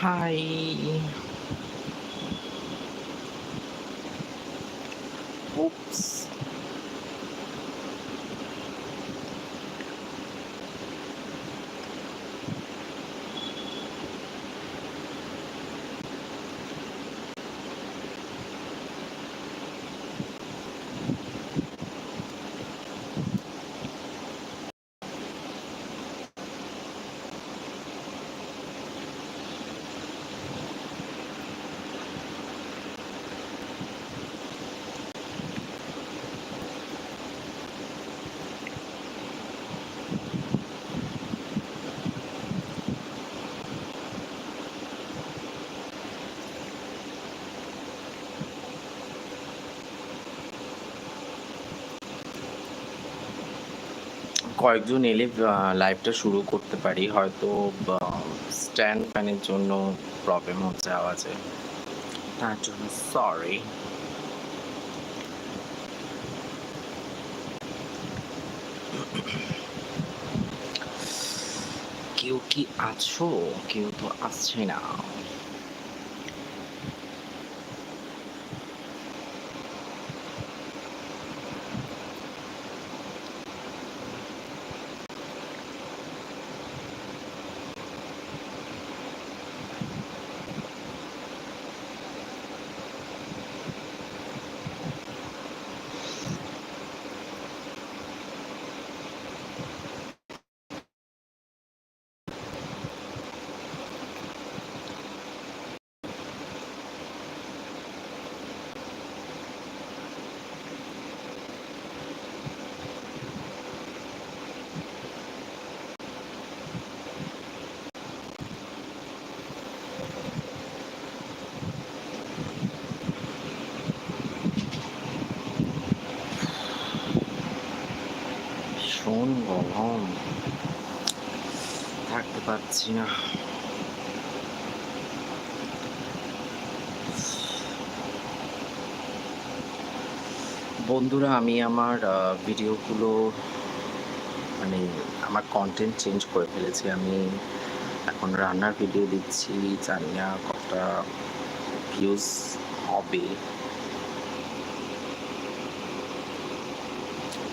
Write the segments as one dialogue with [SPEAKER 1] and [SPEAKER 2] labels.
[SPEAKER 1] hai oops কয়েকজন এলে লাইভটা শুরু করতে পারি। হয়তো স্ট্যান্ড ফ্যানের জন্য প্রবলেম হচ্ছে আওয়াজে। তার জন্য সরি কেউ কি আছো? কেউ তো আসছে না ভীষণ গরম পারছি না বন্ধুরা, আমি আমার ভিডিওগুলো মানে আমার কন্টেন্ট চেঞ্জ করে ফেলেছি। আমি এখন রান্নার ভিডিও দিচ্ছি, জানি না কতটা ভিউজ হবে।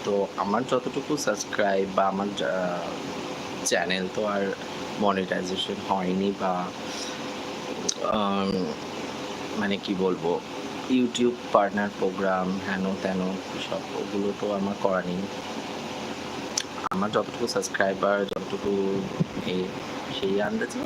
[SPEAKER 1] তো আমার যতটুকু সাবস্ক্রাইব বা আমার চ্যানেল তো আর মনিটাইজেশন হয়নি বা মানে কি বলব ইউটিউব পার্টনার প্রোগ্রাম হেন তেন সব ওগুলো তো আমার করা নেই। আমার যতটুকু সাবস্ক্রাইবার যতটুকু এই সেই আন্দাজে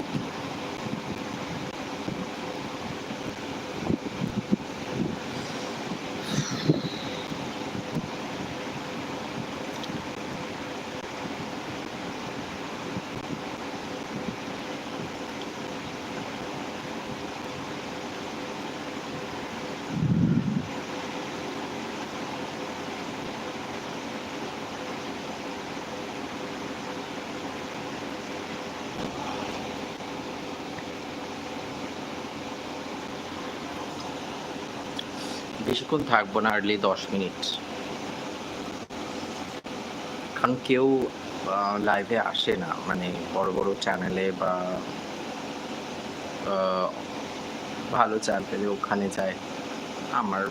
[SPEAKER 1] বেশিক্ষণ থাকব না আর্লি দশ মিনিট। কারণ কেউ লাইভে আসে না। মানে বড় বড় চ্যানেলে বা ভালো চ্যানেলে ওখানে যায়। আমার,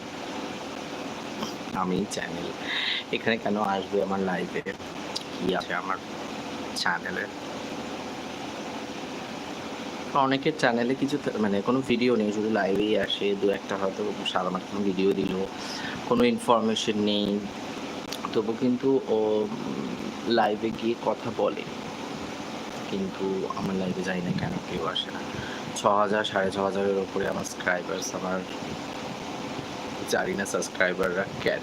[SPEAKER 1] আমি চ্যানেল এখানে কেন আসবে আমার লাইভে কি আছে আমার চ্যানেলে অনেকের চ্যানেলে কিছু মানে কোনো ভিডিও নেই, শুধু লাইভেই আসে, দু একটা হয়তো সারা কোনো ভিডিও দিল, কোনো ইনফরমেশন নেই। তবু কিন্তু ও লাইভে গিয়ে কথা বলে। কিন্তু আমার লাইভে যাই না কেন, কেউ আসে না। ছ হাজার, সাড়ে ছ হাজারের ওপরে আমার সাবস্ক্রাইবার্স আমার জানি না সাবস্ক্রাইবাররা কেন।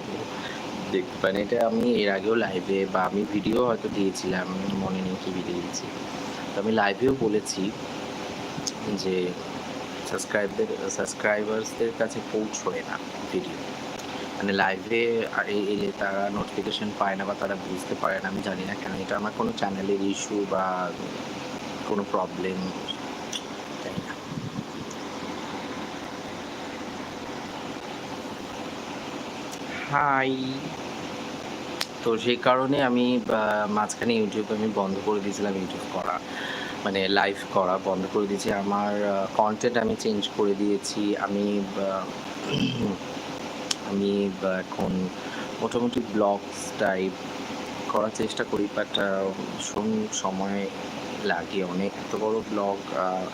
[SPEAKER 1] দেখবেন এটা আমি এর আগেও লাইভে বা আমি ভিডিও হয়তো দিয়েছিলাম, মনে নেই কি ভিডিও দিয়েছি। তো আমি লাইভেও বলেছি। যে সাবস্ক্রাইবদের সাবস্ক্রাইবার্সদের কাছে পৌঁছয় না ভিডিও মানে লাইভে এলে তারা নোটিফিকেশন পায় না বা তারা বুঝতে পারে না, আমি জানি না কেন। এটা আমার কোনো চ্যানেলের ইস্যু বা কোনো প্রবলেম না। হাই তো সেই কারণে আমি মাঝখানে ইউটিউব আমি বন্ধ করে দিয়েছিলাম ইউটিউব করা। মানে লাইভ করা বন্ধ করে দিয়েছি। আমার কন্টেন্ট আমি চেঞ্জ করে দিয়েছি। আমি আমি এখন মোটামুটি ব্লগস টাইপ করার চেষ্টা করি বাট ভীষণ সময় লাগে অনেক। এত বড় ব্লগ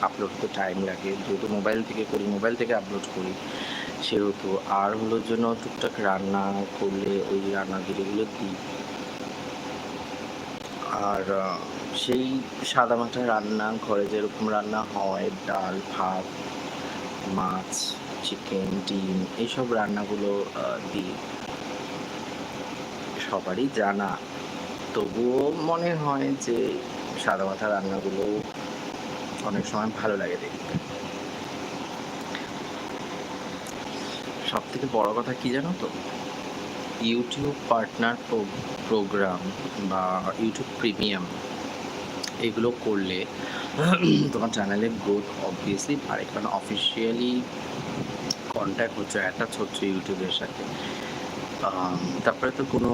[SPEAKER 1] আপলোড করতে টাইম লাগে। যেহেতু মোবাইল থেকে করি মোবাইল থেকে আপলোড করি, সেহেতু। আর হলো জন্য টুকটাক রান্না করলে ওই রান্নার ভিডিওগুলো দিই। আর সেই সাদামাটা রান্না, ঘরে যেরকম রান্না হয়, ডাল, ভাত, মাছ চিকেন ডিম, এইসব রান্নাগুলো দিই। সবারই জানা। তবুও মনে হয় যে সাদা মাথা রান্নাগুলো অনেক সময় ভালো লাগে দেখতে। সব থেকে বড় কথা কি জানো তো? ইউটিউব পার্টনার প্রোগ্রাম বা ইউটিউব প্রিমিয়াম এগুলো করলে তোমার চ্যানেলের গ্রোথ অবভিয়াসলি বাড়ে। কারণ অফিসিয়ালি কন্ট্যাক্ট হচ্ছে অ্যাটাচ হচ্ছে ইউটিউবের সাথে। তারপরে তো কোনো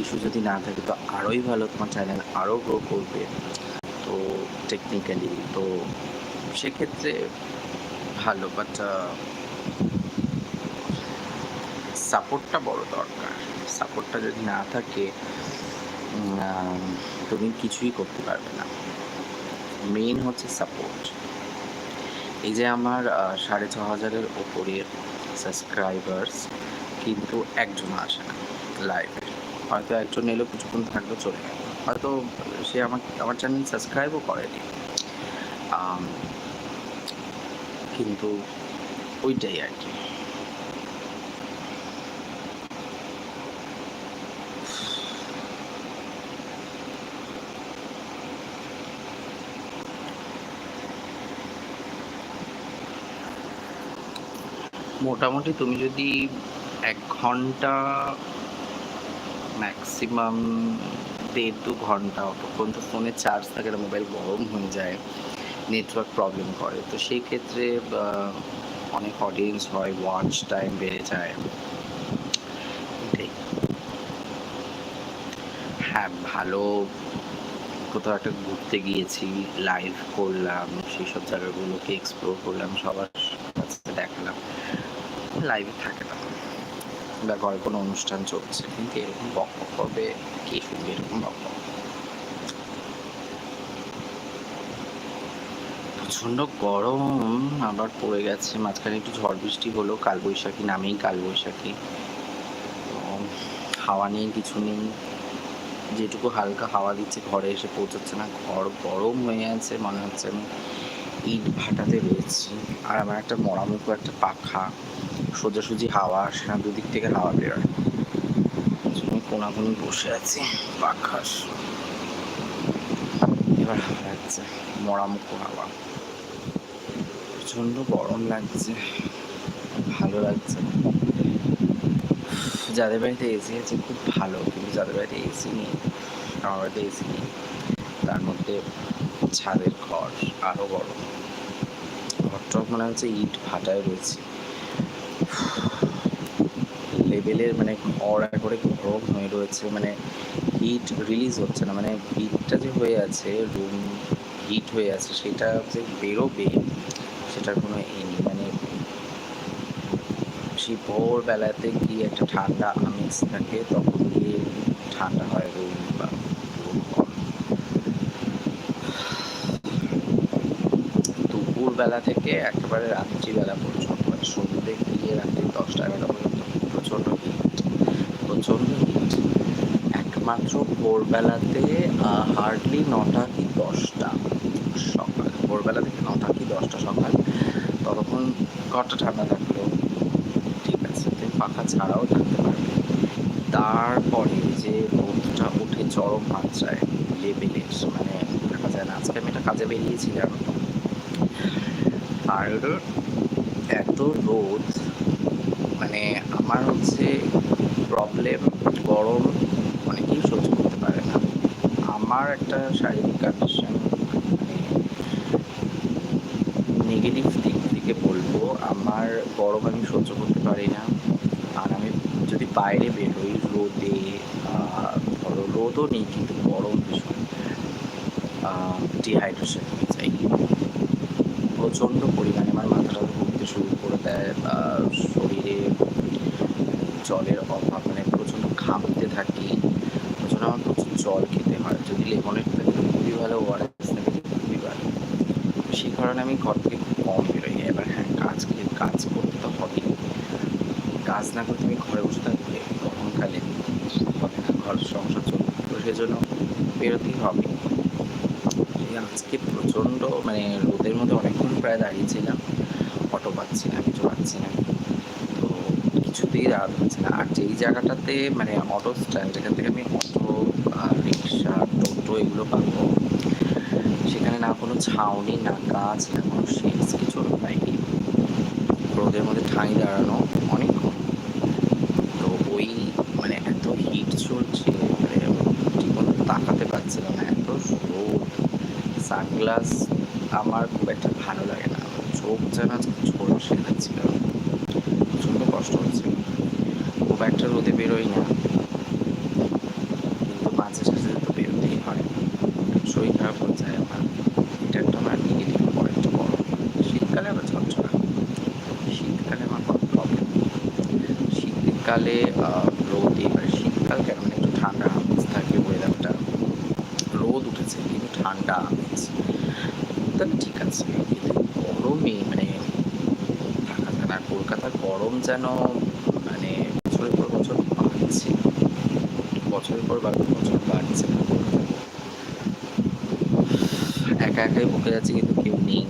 [SPEAKER 1] ইস্যু যদি না থাকে, তো আরোই ভালো তোমার চ্যানেল আরও গ্রো করবে। তো টেকনিক্যালি তো সেক্ষেত্রে ভালো বাট সাপোর্টটা বড় দরকার। সাপোর্টটা যদি না থাকে তুমি কিছুই করতে পারবে না। মেইন হচ্ছে সাপোর্ট এই যে আমার সাড়ে ছ হাজারের ওপরের সাবস্ক্রাইবার্স কিন্তু একজন আসে না লাইভে হয়তো একজন এলো, কিছুক্ষণ থাকল, চলে গেল। হয়তো সে আমার আমার চ্যানেল সাবস্ক্রাইবও করেনি। কিন্তু ওইটাই আর কি। মোটামুটি তুমি যদি এক ঘণ্টা ম্যাক্সিমাম দেড় দু ঘণ্টা অতক্ষণ তো ফোনে চার্জ থাকে না মোবাইল গরম হয়ে যায় নেটওয়ার্ক প্রবলেম করে। তো সেই ক্ষেত্রে অনেক অডিয়েন্স হয় ওয়াচ টাইম বেড়ে যায়। হ্যাঁ ভালো। কোথাও একটা ঘুরতে গিয়েছি লাইভ করলাম, সেই সব জায়গাগুলোকে এক্সপ্লোর করলাম, সবার কাছে দেখালাম। লাইভে থাকে না। বা ঘরে কোনো অনুষ্ঠান চলছে, কিন্তু এরকম বক করবে কে শুনবে এরকম বক প্রচণ্ড গরম, আবার পড়ে গেছে, মাঝখানে একটু ঝড় বৃষ্টি হলো, কালবৈশাখী নামেই কালবৈশাখী। হাওয়া নেই, কিছু নেই। যেটুকু হালকা হাওয়া দিচ্ছে, ঘরে এসে পৌঁছচ্ছে না। ঘর গরম হয়ে আছে, মনে হচ্ছে আমি ইট ভাটাতে রয়েছি। আর আমার একটা মরামুখো, একটা পাখা। সোজাসুজি হাওয়া আসে না, দুদিক থেকে হাওয়া বেরোয় কোনাকুনি বসে আছি পাখার এবার হাওয়া লাগছে মরামুখো হাওয়া। প্রচণ্ড গরম লাগছে, ভালো লাগছে যাদের বাড়িতে এসি আছে, খুব ভালো, কিন্তু যাদের বাড়িতে এসি নেই, আমার বাড়িতে এসি নেই, তার মধ্যে ছাদের ঘর আরও গরম। ঘরটা মনে হচ্ছে ইট ভাটায় রয়েছে। লেভেলের মানে ঘর করে গরম হয়ে রয়েছে মানে হিট রিলিজ হচ্ছে না মানে হিটটা যে হয়ে আছে রুম হিট হয়ে আছে, সেটা যে বেরোবে, সেটার কোনো এ নেই মানে সেই ভোরবেলাতে গিয়ে একটা ঠান্ডা আমেজ থাকে, তখন গিয়ে ঠান্ডা হয় রুম বা দুপুরবেলা থেকে একেবারে রাত্রিবেলা পর্যন্ত মানে সন্ধ্যে গিয়ে রাত্রি দশটা এগারোটা পর্যন্ত প্রচণ্ড হিট প্রচণ্ড হিট একমাত্র ভোরবেলাতে হার্ডলি নটা কি দশটা সকাল। ভোরবেলা থেকে নটা কি দশটা সকাল ততক্ষণ ঘরটা ঠান্ডা থাকল। ঠিক আছে তুমি পাখা ছাড়াও থাকতে পারবে। তারপরে যে রোদটা উঠে চরম মাত্রায় লেভেলের মানে দেখা যায় না। আজকে আমি একটা কাজে বেরিয়েছিলাম। আর এত রোদ মানে আমার হচ্ছে প্রবলেম গরম অনেকেই সহ্য করতে পারে না। আমার একটা শারীরিক কন্ডিশন মানে নেগেটিভ দিক থেকে বলব, আমার গরম আমি সহ্য করতে পারি না। আর আমি যদি বাইরে বেরোই রোদে ধরো রোদও নেই কিন্তু গরম ভীষণ ডিহাইড্রেশন হয়ে যাই প্রচণ্ড পরিমাণে আমার মাথাটা ঘুরতে শুরু করে দেয় আহ, শরীরে জলের অভাব মানে প্রচণ্ড ঘামতে থাকি, প্রচণ্ড আমার প্রচুর জল খেতে হয়। যদি লেমনের থাকে খুবই ভালো, ওআরএস থাকে খুবই ভালো। সেই কারণে আমি ঘর থেকে খুব কম বেরোই। এবার হ্যাঁ কাজ কাজ করতে তো হবেই। কাজ না করতে আমি ঘরে বসে থাকলে গরমকালে হবে না। ঘর সংসার চলবে তো সেজন্য বেরোতেই হবে। আজকে প্রচণ্ড মানে রোদের মধ্যে অনেকক্ষণ প্রায় দাঁড়িয়েছিলাম। অটো পাচ্ছি না, কিছু পাচ্ছি না। তো কিছুতেই দাঁড়াতে পারছি না। আর যেই জায়গাটাতে মানে অটো স্ট্যান্ড যেখান থেকে আমি অটো রিক্সা টোটো এগুলো পাবো, সেখানে না কোনো ছাউনি, না গাছ, না কোনো শেডস কিছু পাইনি রোদের মধ্যে ঠাঁই দাঁড়ানো অনেকক্ষণ তো ওই মানে এত হিট চলছে মানে মতো তাকাতে পারছিলাম না, এত রোদ। সানগ্লাস আমার খুব একটা ভালো লাগে না। চোখ যেন আজকে ঝলসে যাচ্ছিল প্রচণ্ড কষ্ট হচ্ছিল খুব একটা রোদে বেরোই কিন্তু মাঝে সাঝে তো বেরোতেই হয়। শরীর খারাপ হয়ে যায় আমার এটা একটা আমার নেগেটিভ পয়েন্ট বড়। শীতকালে আবার ঝরঝরা শীতকালে আমার কোনো প্রবলেম শীতকালে রোদ এবার শীতকাল কেন? মানে একটু ঠান্ডা আমেজ থাকে ওয়েদারটা রোদ উঠেছে, কিন্তু ঠান্ডা আমেজ। তাহলে ঠিক আছে। গরমে মানে আর কলকাতার গরম যেন মানে বছরের বছরের পর বা- বছর বাড়ছে একা একাই বকে যাচ্ছে কিন্তু কেউ নেই।